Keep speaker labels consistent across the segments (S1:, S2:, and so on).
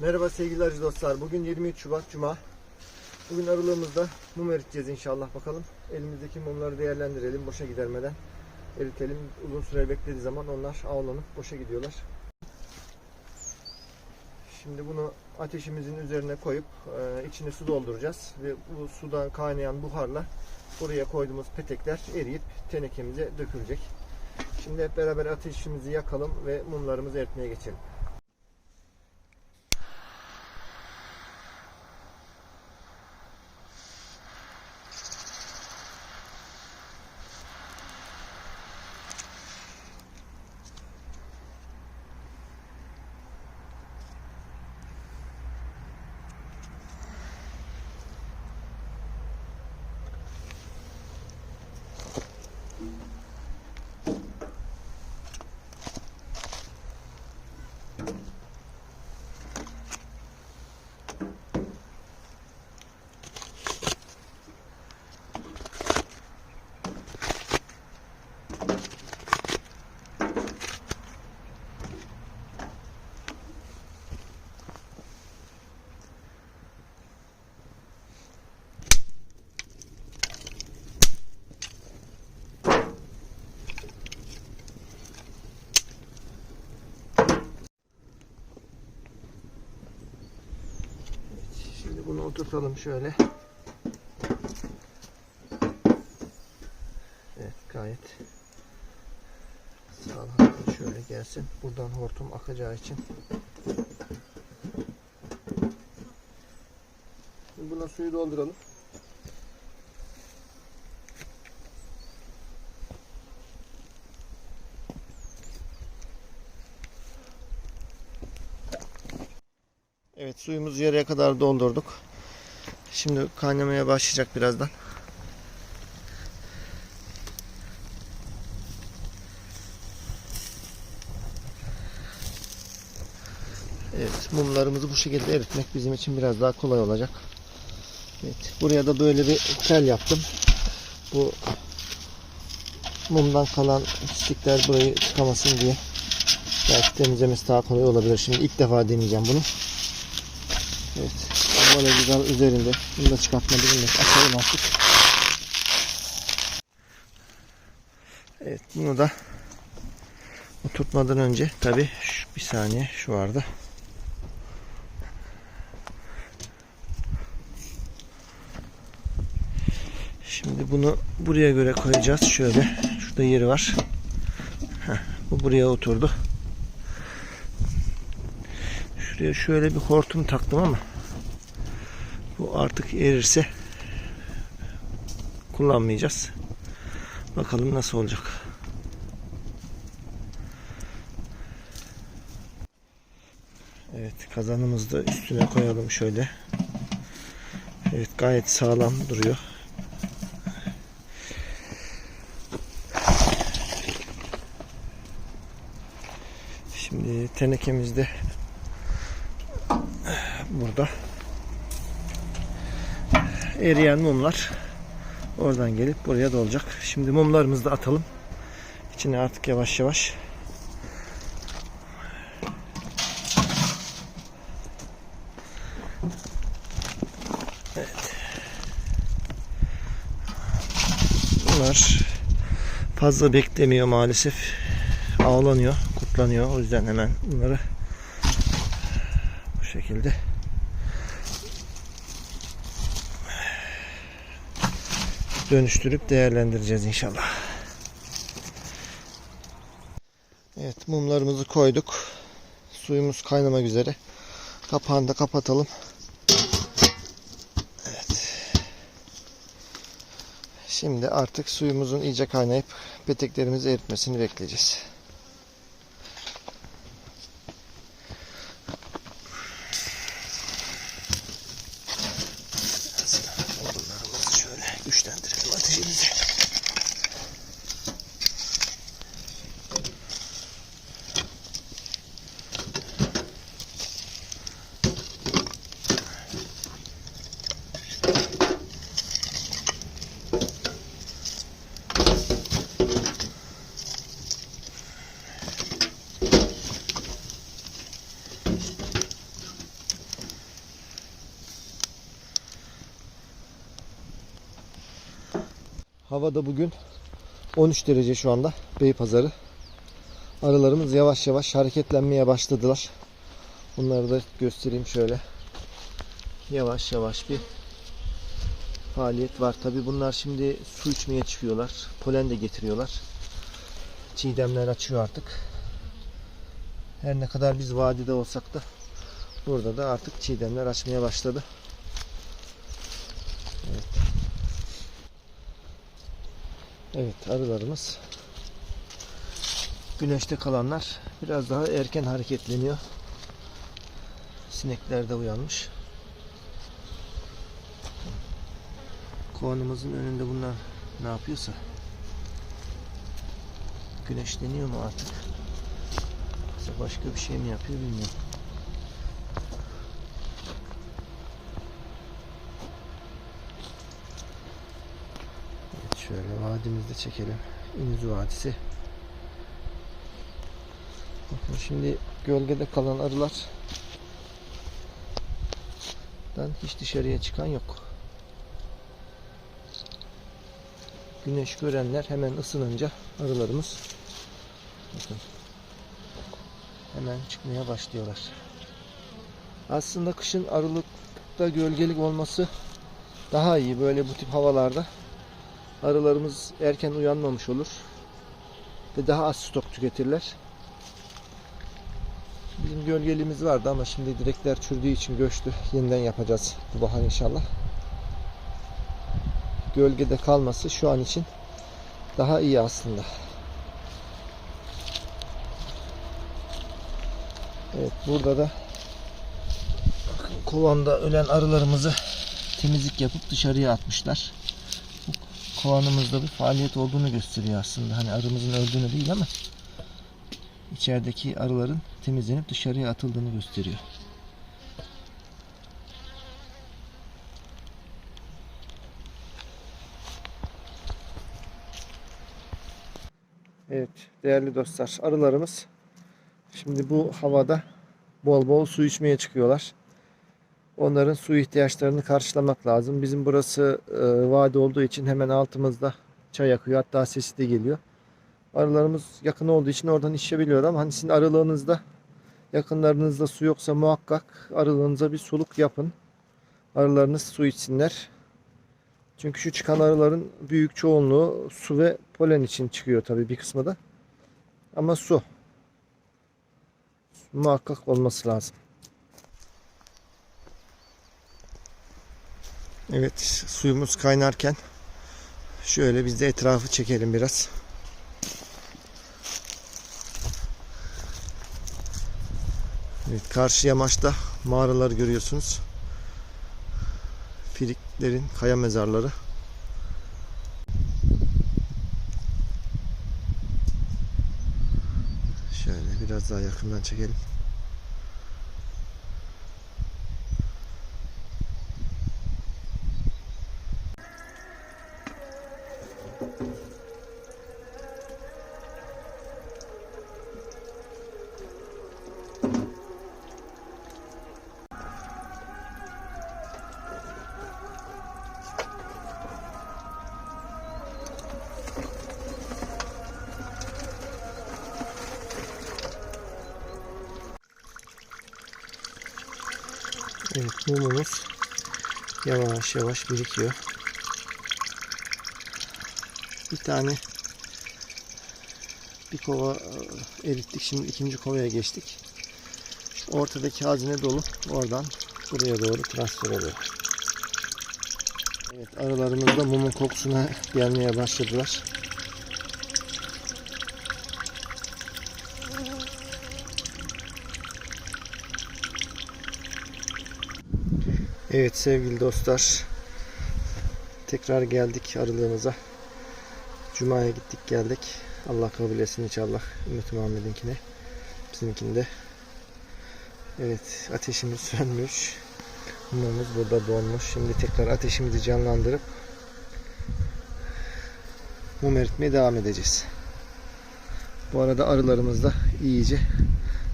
S1: Merhaba sevgili arıcı dostlar. Bugün 23 Şubat Cuma. Bugün aralığımızda mum eriteceğiz inşallah bakalım. Elimizdeki mumları değerlendirelim boşa gidermeden. Eritelim. Uzun süre beklediği zaman onlar avlanıp boşa gidiyorlar. Şimdi bunu ateşimizin üzerine koyup e, içine su dolduracağız. Ve bu sudan kaynayan buharla buraya koyduğumuz petekler eriyip tenekemize dökülecek. Şimdi hep beraber ateşimizi yakalım ve mumlarımızı eritmeye geçelim. Şimdi bunu oturtalım şöyle. Evet gayet sağlam şöyle gelsin. Buradan hortum akacağı için. Buna suyu dolduralım. Evet suyumuzu yarıya kadar doldurduk. Şimdi kaynamaya başlayacak birazdan. Evet mumlarımızı bu şekilde eritmek bizim için biraz daha kolay olacak. Evet buraya da böyle bir tel yaptım. Bu mumdan kalan pislikler burayı çıkamasın diye. Belki temizlemesi daha kolay olabilir. Şimdi ilk defa deneyeceğim bunu. Evet. Ambalajı üzerinde. Bunu da çıkartma dilimle açalım artık. Evet bunu da oturtmadan önce tabi bir saniye şu vardı. Şimdi bunu buraya göre koyacağız. Şöyle. Şurada yeri var. Heh, bu buraya oturdu. Şuraya şöyle bir hortum taktım ama bu artık erirse kullanmayacağız. Bakalım nasıl olacak. Evet kazanımızı da üstüne koyalım şöyle. Evet gayet sağlam duruyor. Şimdi tenekemizde burada eriyen mumlar oradan gelip buraya dolacak. Şimdi mumlarımızı da atalım. İçine artık yavaş yavaş Evet. Bunlar fazla beklemiyor maalesef. Ağlanıyor, kurtlanıyor. O yüzden hemen bunları bu şekilde dönüştürüp değerlendireceğiz inşallah. Evet mumlarımızı koyduk. Suyumuz kaynamak üzere. Kapağını da kapatalım. Evet. Şimdi artık suyumuzun iyice kaynayıp peteklerimizi eritmesini bekleyeceğiz. Odunlarımızı şöyle güçlendirelim ateşimizi. Havada bugün 13 derece şu anda Beypazarı. Arılarımız yavaş yavaş hareketlenmeye başladılar. Bunları da göstereyim şöyle. Yavaş yavaş bir faaliyet var. Tabi bunlar şimdi su içmeye çıkıyorlar. Polen de getiriyorlar. Çiğdemler açıyor artık. Her ne kadar biz vadide olsak da burada da artık çiğdemler açmaya başladı. Evet arılarımız güneşte kalanlar biraz daha erken hareketleniyor. Sinekler de uyanmış. Kovanımızın önünde bunlar ne yapıyorsa güneşleniyor mu artık? Başka bir şey mi yapıyor bilmiyorum. Şöyle vadimizde çekelim. İnüzü Vadisi. Bakın şimdi gölgede kalan arılar dan hiç dışarıya çıkan yok. Güneş görenler hemen ısınınca arılarımız bakın hemen çıkmaya başlıyorlar. Aslında kışın arılıkta gölgelik olması daha iyi böyle bu tip havalarda. Arılarımız erken uyanmamış olur ve daha az stok tüketirler. Bizim gölgeliğimiz vardı ama şimdi direkler çürdüğü için göçtü. Yeniden yapacağız bu bahar inşallah. Gölgede kalması şu an için daha iyi aslında. Evet burada da bakın kovanda ölen arılarımızı temizlik yapıp dışarıya atmışlar. Kovanımızda bir faaliyet olduğunu gösteriyor aslında. Hani arımızın öldüğünü değil ama içerideki arıların temizlenip dışarıya atıldığını gösteriyor. Evet değerli dostlar arılarımız şimdi bu havada bol bol su içmeye çıkıyorlar. Onların su ihtiyaçlarını karşılamak lazım. Bizim burası e, vadi olduğu için hemen altımızda çay akıyor. Hatta sesi de geliyor. Arılarımız yakın olduğu için oradan içebiliyor ama hani sizin arılığınızda yakınlarınızda su yoksa muhakkak arılığınıza bir suluk yapın. Arılarınız su içsinler. Çünkü şu çıkan arıların büyük çoğunluğu su ve polen için çıkıyor tabii bir kısmı da. Ama su muhakkak olması lazım. Evet suyumuz kaynarken şöyle biz de etrafı çekelim biraz. Evet, karşı yamaçta mağaraları görüyorsunuz. Firiklerin kaya mezarları. Şöyle biraz daha yakından çekelim. Evet mumumuz yavaş yavaş birikiyor. Bir tane bir kova e, erittik. Şimdi ikinci kovaya geçtik. Ortadaki hazine dolu. Oradan buraya doğru transfer oluyor. Evet arılarımız da mumun kokusuna gelmeye başladılar. Evet sevgili dostlar. Tekrar geldik arılığımıza. Cuma'ya gittik geldik. Allah kabul etsin inşallah. Ümmet Muhammed'inkine. Bizimkinde. Evet ateşimiz sönmüş. Mumumuz burada donmuş. Şimdi tekrar ateşimizi canlandırıp mum eritmeye devam edeceğiz. Bu arada arılarımız da iyice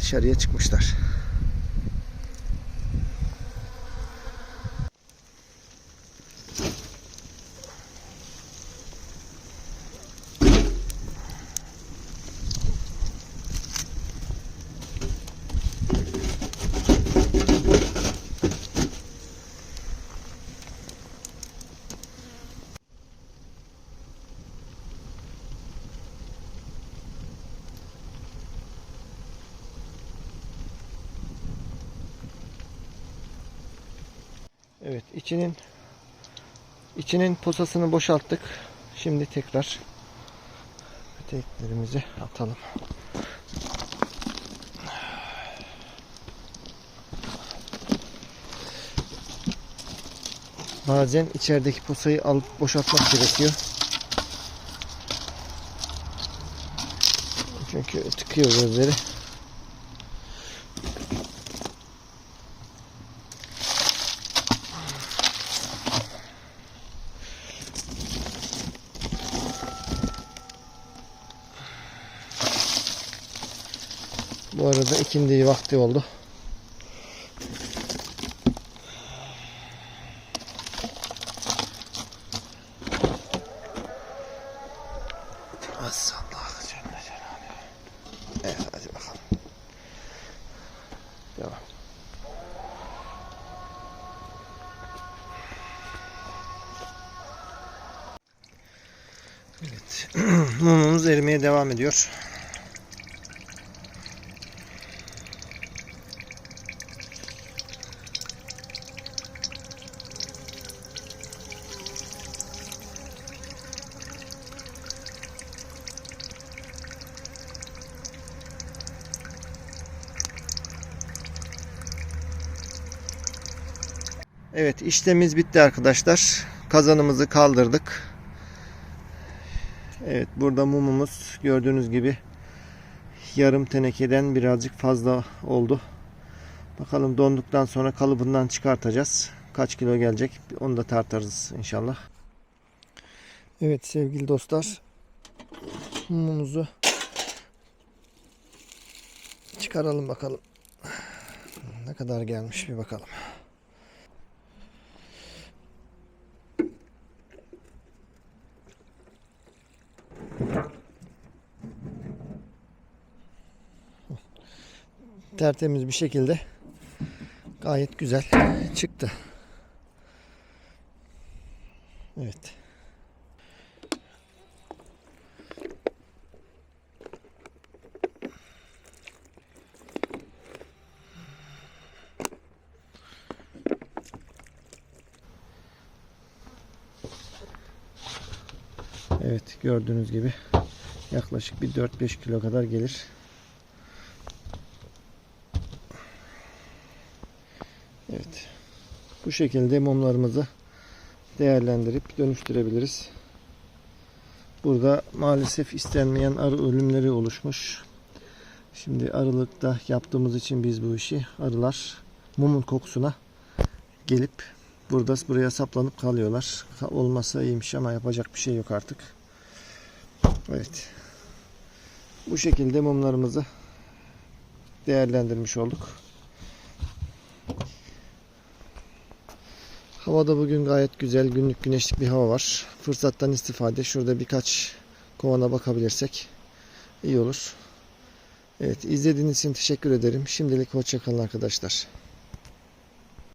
S1: dışarıya çıkmışlar. Evet içinin içinin posasını boşalttık. Şimdi tekrar peteklerimizi atalım. Bazen içerideki posayı alıp boşaltmak gerekiyor. Çünkü tıkıyor gözleri. İkindi vakti oldu. Evet hadi bakalım. Devam. Evet. Mumumuz erimeye devam ediyor. Evet işlemimiz bitti arkadaşlar. Kazanımızı kaldırdık. Evet burada mumumuz gördüğünüz gibi yarım tenekeden birazcık fazla oldu. Bakalım donduktan sonra kalıbından çıkartacağız. Kaç kilo gelecek onu da tartarız inşallah. Evet sevgili dostlar mumumuzu çıkaralım bakalım. Ne kadar gelmiş bir bakalım. Tertemiz bir şekilde gayet güzel çıktı. Evet. Evet gördüğünüz gibi yaklaşık bir 4-5 kilo kadar gelir. Evet. Bu şekilde mumlarımızı değerlendirip dönüştürebiliriz. Burada maalesef istenmeyen arı ölümleri oluşmuş. Şimdi arılıkta yaptığımız için biz bu işi arılar mumun kokusuna gelip burada buraya saplanıp kalıyorlar. Olmasa iyiymiş ama yapacak bir şey yok artık. Evet. Bu şekilde mumlarımızı değerlendirmiş olduk. Havada bugün gayet güzel günlük güneşlik bir hava var. Fırsattan istifade şurada birkaç kovana bakabilirsek iyi olur. Evet izlediğiniz için teşekkür ederim. Şimdilik hoşçakalın arkadaşlar.